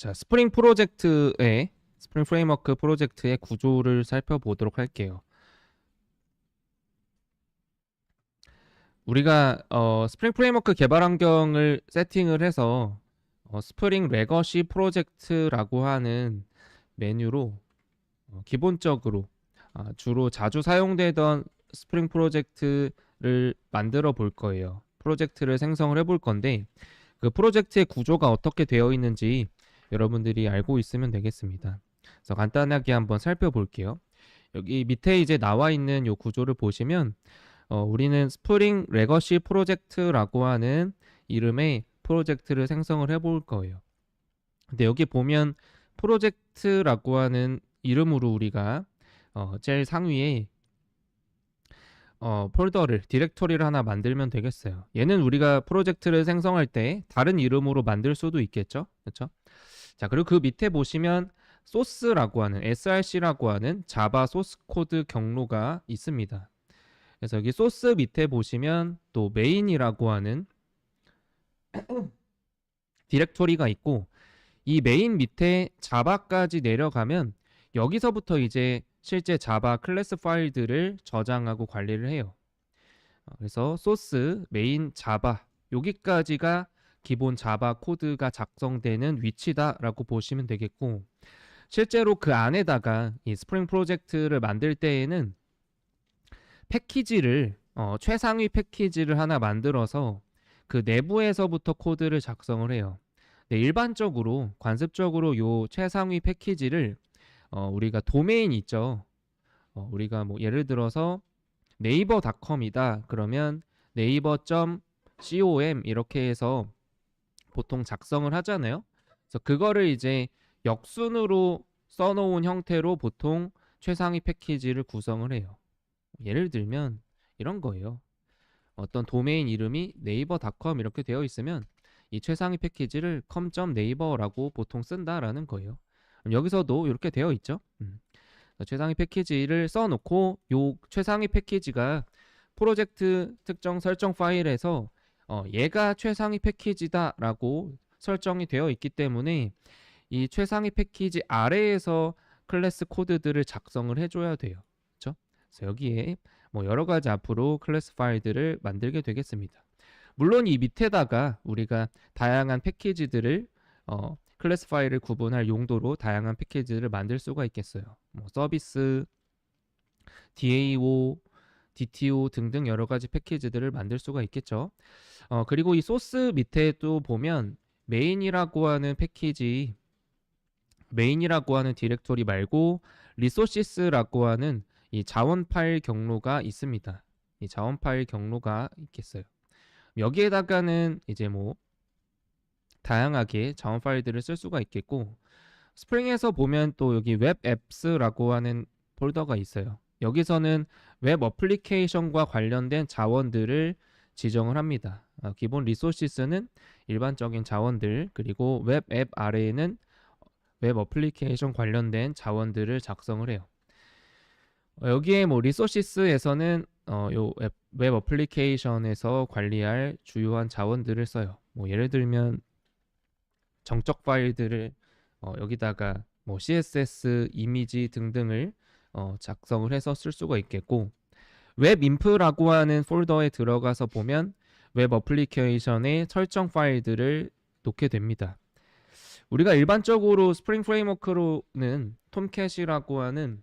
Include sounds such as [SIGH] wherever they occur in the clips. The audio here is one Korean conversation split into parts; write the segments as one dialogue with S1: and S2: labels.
S1: 어, 자, 스프링 프로젝트의 스프링 프레임워크 프로젝트의 구조를 살펴보도록 할게요. 우리가 어, 스프링 프레임워크 개발 환경을 세팅을 해서 어, 스프링 레거시 프로젝트라고 하는 메뉴로 어, 기본적으로 아, 주로 자주 사용되던 스프링 프로젝트를 만들어 볼 거예요. 프로젝트를 생성을 해 볼 건데 그 프로젝트의 구조가 어떻게 되어 있는지 여러분들이 알고 있으면 되겠습니다. 그래서 간단하게 한번 살펴볼게요. 여기 밑에 이제 나와 있는 요 구조를 보시면 어, 우리는 스프링 레거시 프로젝트라고 하는 이름의 프로젝트를 생성을 해볼 거예요. 근데 여기 보면 프로젝트라고 하는 이름으로 우리가 어, 제일 상위에 어, 폴더를 디렉토리를 하나 만들면 되겠어요. 얘는 우리가 프로젝트를 생성할 때 다른 이름으로 만들 수도 있겠죠. 그렇죠? 자, 그리고 그 밑에 보시면 소스라고 하는 src라고 하는 자바 소스 코드 경로가 있습니다. 그래서 여기 소스 밑에 보시면 또 메인이라고 하는 [CLEARS THROAT] 디렉토리가 있고 이 메인 밑에 자바까지 내려가면 여기서부터 이제 실제 자바 클래스 파일들을 저장하고 관리를 해요. 어, 그래서 소스, 메인, 자바 여기까지가 기본 자바 코드가 작성되는 위치다라고 보시면 되겠고 실제로 그 안에다가 이 스프링 프로젝트를 만들 때에는 패키지를 어, 최상위 패키지를 하나 만들어서 그 내부에서부터 코드를 작성을 해요. 네, 일반적으로 관습적으로 요 최상위 패키지를 어, 우리가 도메인 있죠. 어, 우리가 뭐 예를 들어서 네이버닷컴이다. 그러면 네이버.com 이렇게 해서 보통 작성을 하잖아요. 그래서 그거를 이제 역순으로 써놓은 형태로 보통 최상위 패키지를 구성을 해요. 예를 들면 이런 거예요. 어떤 도메인 이름이 네이버닷컴 이렇게 되어 있으면 이 최상위 패키지를 com.naver라고 보통 쓴다라는 거예요. 여기서도 이렇게 되어 있죠. 음. 최상위 패키지를 써놓고 요 최상위 패키지가 프로젝트 특정 설정 파일에서 어, 얘가 최상위 패키지다라고 설정이 되어 있기 때문에 이 최상위 패키지 아래에서 클래스 코드들을 작성을 해줘야 돼요. 그렇죠? 그래서 여기에 뭐 여러 가지 앞으로 클래스 파일들을 만들게 되겠습니다. 물론 이 밑에다가 우리가 다양한 패키지들을 어, 클래스 파일을 구분할 용도로 다양한 패키지를 만들 수가 있겠어요. 뭐 서비스, DAO, DTO 등등 여러 가지 패키지들을 만들 수가 있겠죠. 어, 그리고 이 소스 밑에 또 보면 메인이라고 하는 패키지 메인이라고 하는 디렉토리 말고 리소시스라고 하는 이 자원 파일 경로가 있습니다. 이 자원 파일 경로가 있겠어요. 여기에다가는 이제 뭐 다양하게 자원 파일들을 쓸 수가 있겠고 스프링에서 보면 또 여기 웹 앱스라고 하는 폴더가 있어요. 여기서는 웹 어플리케이션과 관련된 자원들을 지정을 합니다. 어, 기본 리소시스는 일반적인 자원들 그리고 웹 앱 아래에는 웹 어플리케이션 관련된 자원들을 작성을 해요. 어, 여기에 뭐 리소시스에서는 어, 요 웹, 웹 어플리케이션에서 관리할 주요한 자원들을 써요. 뭐 예를 들면 정적 파일들을 어, 여기다가 뭐 CSS, 이미지 등등을 어, 작성을 해서 쓸 수가 있겠고 웹 인프라고 하는 폴더에 들어가서 보면 웹 어플리케이션의 설정 파일들을 놓게 됩니다. 우리가 일반적으로 스프링 프레임워크로는 톰캣이라고 하는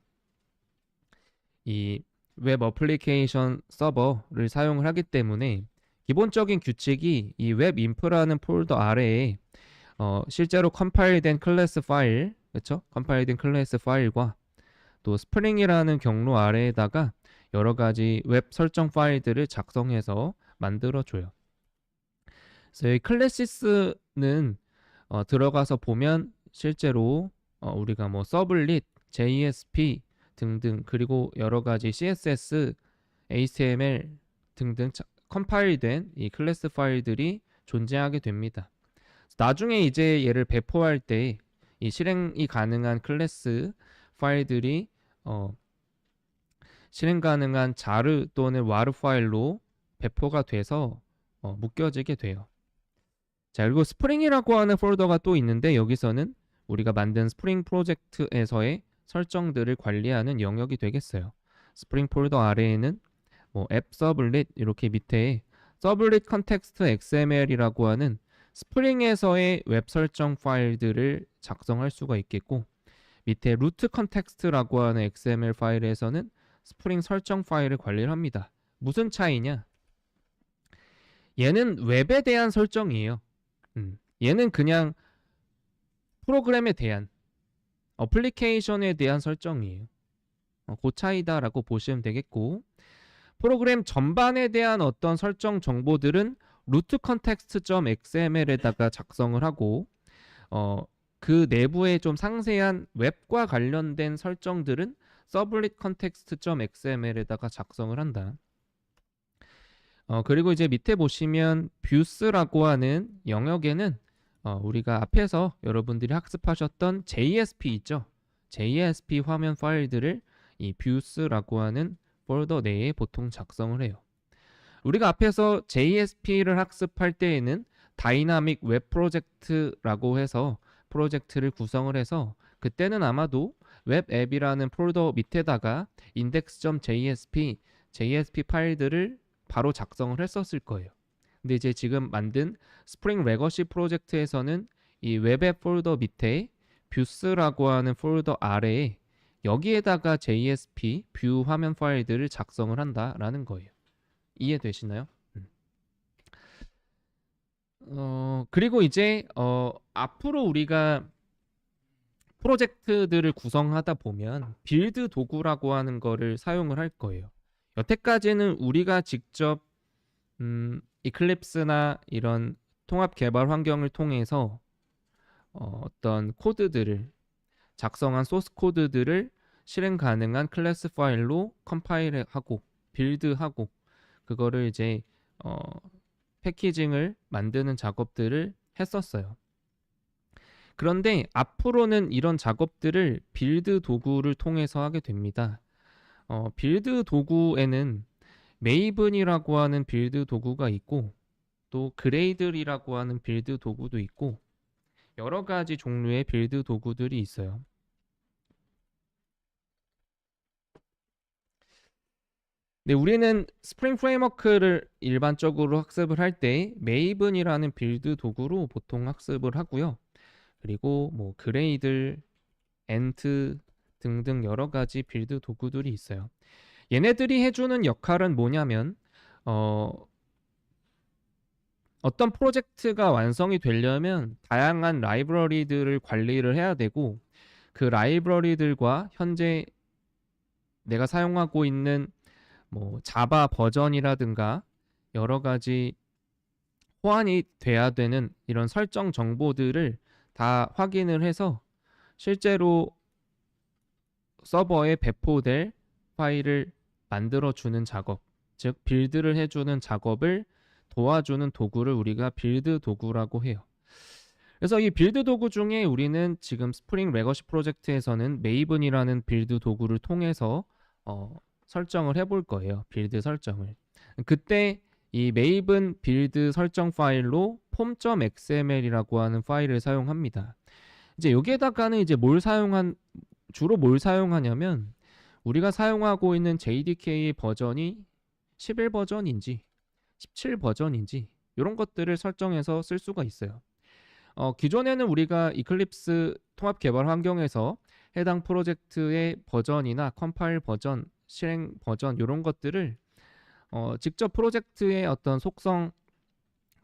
S1: 이 웹 어플리케이션 서버를 사용을 하기 때문에 기본적인 규칙이 이 웹 인프라는 폴더 아래에 어, 실제로 컴파일된 클래스 파일, 그렇죠? 컴파일된 클래스 파일과 또 스프링이라는 경로 아래에다가 여러 가지 웹 설정 파일들을 작성해서 만들어 줘요. 그래서 이 클래시스는 어, 들어가서 보면 실제로 어, 우리가 뭐 서블릿, JSP 등등 그리고 여러 가지 CSS, HTML 등등 컴파일된 이 클래스 파일들이 존재하게 됩니다. 나중에 이제 얘를 배포할 때 이 실행이 가능한 클래스 파일들이 어, 실행 가능한 자르 또는 와르 파일로 배포가 돼서 어, 묶여지게 돼요. 자, 그리고 스프링이라고 하는 폴더가 또 있는데 여기서는 우리가 만든 스프링 프로젝트에서의 설정들을 관리하는 영역이 되겠어요. 스프링 폴더 아래에는 뭐 앱 서블릿 이렇게 밑에 서블릿 컨텍스트 XML이라고 하는 스프링에서의 웹 설정 파일들을 작성할 수가 있겠고 밑에 루트 컨텍스트라고 하는 XML 파일에서는 스프링 설정 파일을 관리를 합니다. 무슨 차이냐? 얘는 웹에 대한 설정이에요. 음, 얘는 그냥 프로그램에 대한 어플리케이션에 대한 설정이에요. 어, 그 차이다라고 보시면 되겠고 프로그램 전반에 대한 어떤 설정 정보들은 루트 컨텍스트.xml에다가 작성을 하고 어, 그 내부에 좀 상세한 웹과 관련된 설정들은 서블릿 컨텍스트.xml에다가 작성을 한다. 어, 그리고 이제 밑에 보시면 뷰스라고 하는 영역에는 어, 우리가 앞에서 여러분들이 학습하셨던 JSP 있죠? JSP 화면 파일들을 이 뷰스라고 하는 폴더 내에 보통 작성을 해요. 우리가 앞에서 JSP를 학습할 때에는 다이나믹 웹 프로젝트라고 해서 프로젝트를 구성을 해서 그때는 아마도 웹 앱이라는 폴더 밑에다가 index.jsp JSP 파일들을 바로 작성을 했었을 거예요. 근데 이제 지금 만든 스프링 레거시 프로젝트에서는 이 웹앱 폴더 밑에 뷰스라고 하는 폴더 아래에 여기에다가 JSP 뷰 화면 파일들을 작성을 한다라는 거예요. 이해되시나요? 음. 어, 그리고 이제 어, 앞으로 우리가 프로젝트들을 구성하다 보면 빌드 도구라고 하는 거를 사용을 할 거예요. 여태까지는 우리가 직접 음, 이클립스나 이런 통합 개발 환경을 통해서 어, 어떤 코드들을 작성한 소스 코드들을 실행 가능한 클래스 파일로 컴파일하고 빌드하고 그거를 이제 어, 패키징을 만드는 작업들을 했었어요. 그런데 앞으로는 이런 작업들을 빌드 도구를 통해서 하게 됩니다. 어, 빌드 도구에는 메이븐이라고 하는 빌드 도구가 있고 또 그레이들이라고 하는 빌드 도구도 있고 여러 가지 종류의 빌드 도구들이 있어요. 네, 우리는 스프링 프레임워크를 일반적으로 학습을 할 때 메이븐이라는 빌드 도구로 보통 학습을 하고요. 그리고 뭐 그레이들, 엔트 등등 여러 가지 빌드 도구들이 있어요. 얘네들이 해주는 역할은 뭐냐면 어, 어떤 프로젝트가 완성이 되려면 다양한 라이브러리들을 관리를 해야 되고 그 라이브러리들과 현재 내가 사용하고 있는 뭐 자바 버전이라든가 여러 가지 호환이 돼야 되는 이런 설정 정보들을 다 확인을 해서 실제로 서버에 배포될 파일을 만들어 주는 작업, 즉 빌드를 해주는 작업을 도와주는 도구를 우리가 빌드 도구라고 해요. 그래서 이 빌드 도구 중에 우리는 지금 스프링 레거시 프로젝트에서는 메이븐이라는 빌드 도구를 통해서 어, 설정을 해볼 거예요. 빌드 설정을. 그때 이 메이븐 빌드 설정 파일로 폼.xml이라고 하는 파일을 사용합니다. 이제 여기에다가는 이제 뭘 사용한 주로 뭘 사용하냐면 우리가 사용하고 있는 JDK 버전이 11 버전인지 17 버전인지 이런 것들을 설정해서 쓸 수가 있어요. 어, 기존에는 우리가 이클립스 통합 개발 환경에서 해당 프로젝트의 버전이나 컴파일 버전, 실행 버전 이런 것들을 어, 직접 프로젝트의 어떤 속성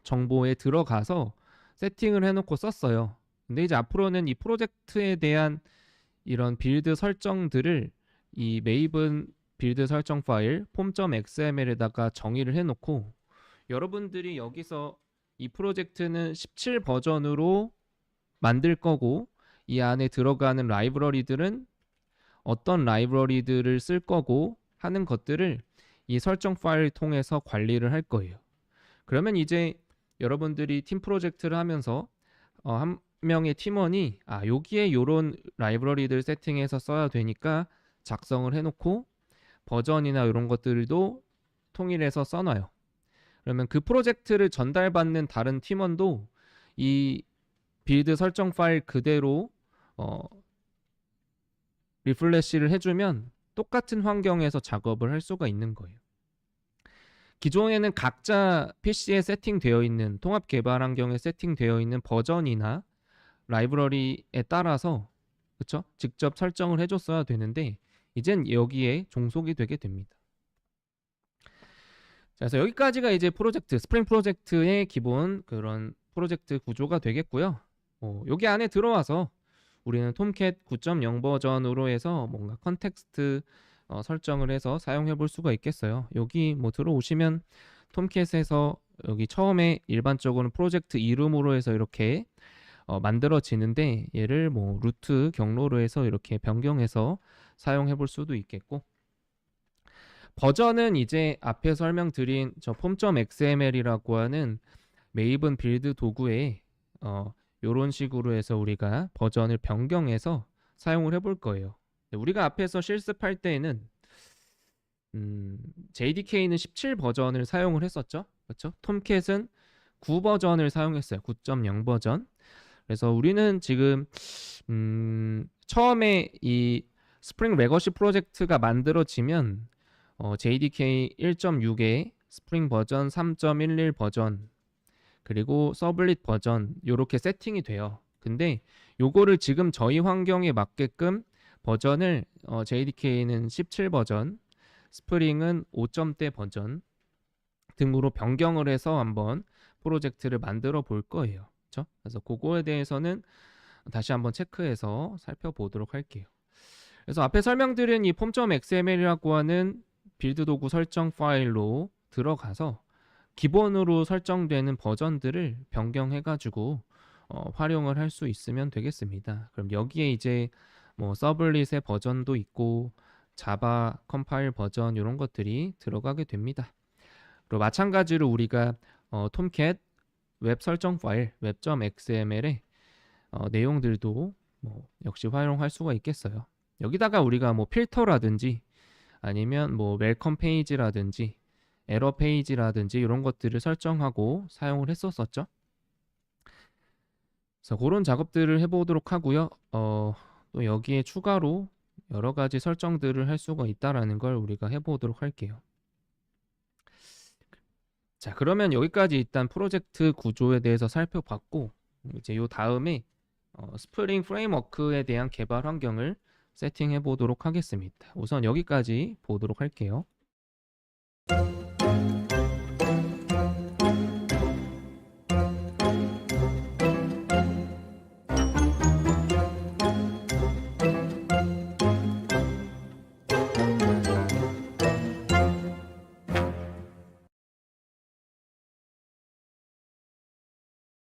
S1: 정보에 들어가서 세팅을 해놓고 썼어요. 근데 이제 앞으로는 이 프로젝트에 대한 이런 빌드 설정들을 이 메이븐 빌드 설정 파일 폼.xml에다가 정의를 해놓고 여러분들이 여기서 이 프로젝트는 17 버전으로 만들 거고 이 안에 들어가는 라이브러리들은 어떤 라이브러리들을 쓸 거고 하는 것들을 이 설정 파일을 통해서 관리를 할 거예요. 그러면 이제 여러분들이 팀 프로젝트를 하면서 어, 한 명의 팀원이 아 여기에 요런 라이브러리들 세팅해서 써야 되니까 작성을 해놓고 버전이나 이런 것들도 통일해서 써놔요. 그러면 그 프로젝트를 전달받는 다른 팀원도 이 빌드 설정 파일 그대로 어, 리플래시를 해주면 똑같은 환경에서 작업을 할 수가 있는 거예요. 기존에는 각자 PC에 세팅되어 있는 통합 개발 환경에 세팅되어 있는 버전이나 라이브러리에 따라서 그쵸? 직접 설정을 해줬어야 되는데 이젠 여기에 종속이 되게 됩니다. 자, 그래서 여기까지가 이제 프로젝트 스프링 프로젝트의 기본 그런 프로젝트 구조가 되겠고요. 어, 여기 안에 들어와서 우리는 톰캣 9.0 버전으로 해서 뭔가 컨텍스트 어, 설정을 해서 사용해 볼 수가 있겠어요. 여기 뭐 들어오시면 톰캣에서 여기 처음에 일반적으로는 프로젝트 이름으로 해서 이렇게 어, 만들어지는데 얘를 뭐 루트 경로로 해서 이렇게 변경해서 사용해 볼 수도 있겠고 버전은 이제 앞에 설명드린 저 폼.xml이라고 하는 메이븐 빌드 도구에 어, 요런 식으로 해서 우리가 버전을 변경해서 사용을 해볼 거예요. 네, 우리가 앞에서 실습할 때에는 음, JDK는 17 버전을 사용을 했었죠. 그렇죠? 톰캣은 9 버전을 사용했어요. 9.0 버전. 그래서 우리는 지금 음, 처음에 이 스프링 레거시 프로젝트가 만들어지면 어, JDK 1.6에 스프링 버전 3.11 버전 그리고 서블릿 버전 요렇게 세팅이 돼요. 근데 요거를 지금 저희 환경에 맞게끔 버전을 어, JDK는 17 버전, 스프링은 5점대 버전 등으로 변경을 해서 한번 프로젝트를 만들어 볼 거예요. 그렇죠? 그래서 그거에 대해서는 다시 한번 체크해서 살펴보도록 할게요. 그래서 앞에 설명드린 이 폼.xml이라고 하는 빌드 도구 설정 파일로 들어가서 기본으로 설정되는 버전들을 변경해 가지고 어, 활용을 할 수 있으면 되겠습니다. 그럼 여기에 이제 뭐 서블릿의 버전도 있고 자바 컴파일 버전 이런 것들이 들어가게 됩니다. 그리고 마찬가지로 우리가 어, 톰캣 웹 설정 파일 web.xml의 어, 내용들도 뭐 역시 활용할 수가 있겠어요. 여기다가 우리가 뭐 필터라든지 아니면 뭐 웰컴 페이지라든지 에러 페이지라든지 이런 것들을 설정하고 사용을 했었었죠. 그래서 그런 작업들을 해보도록 하고요. 어, 또 여기에 추가로 여러 가지 설정들을 할 수가 있다라는 걸 우리가 해보도록 할게요. 자, 그러면 여기까지 일단 프로젝트 구조에 대해서 살펴봤고 이제 요 다음에 어, 스프링 프레임워크에 대한 개발 환경을 세팅해 보도록 하겠습니다. 우선 여기까지 보도록 할게요.